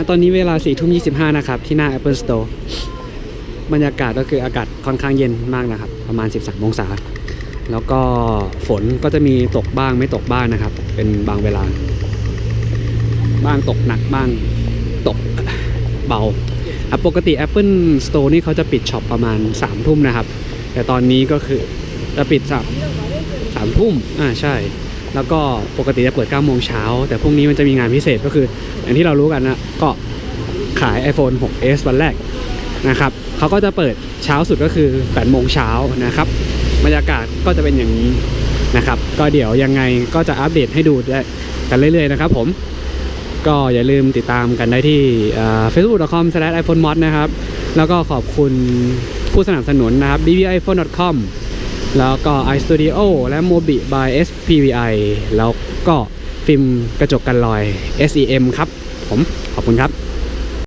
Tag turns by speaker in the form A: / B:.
A: ณตอนนี้เวลา4ทุ่ม25นะครับ ที่หน้า Apple Store บรรยากาศก็คืออากาศค่อนข้างเย็นมากนะครับ ประมาณ 13องศา แล้วก็ฝนก็จะมีตกบ้างไม่ตกบ้างนะครับ เป็นบางเวลา บ้างตกหนักบ้างตกเบาปกติ Apple Store นี่เขาจะปิดช็อปประมาณ3ทุ่มนะครับ แต่ตอนนี้ก็คือจะปิดสามสามทุ่มอ่าใช่ แล้วก็ปกติจะเปิด9โมงเช้า แต่พรุ่งนี้มันจะมีงานพิเศษก็คือ อย่างที่เรารู้กันนะก็ขาย iPhone 6s วันแรกนะครับเขาก็จะเปิดเช้าสุดก็คือ8โมงเช้านะครับบรรยากาศก็จะเป็นอย่างนี้นะครับก็เดี๋ยวยังไงก็จะอัปเดตให้ดูได้กันเรื่อยๆนะครับผมก็อย่าลืมติดตามกันได้ที่เอ่อ facebook.com/iPhoneMod นะครับแล้วก็ขอบคุณผู้สนับสนุนนะครับ bbiphone.com แล้วก็ iStudio และ Mobi by SPVI แล้วก็ฟิล์มกระจกกันรอย SEM ครับ ผมขอบคุณครับ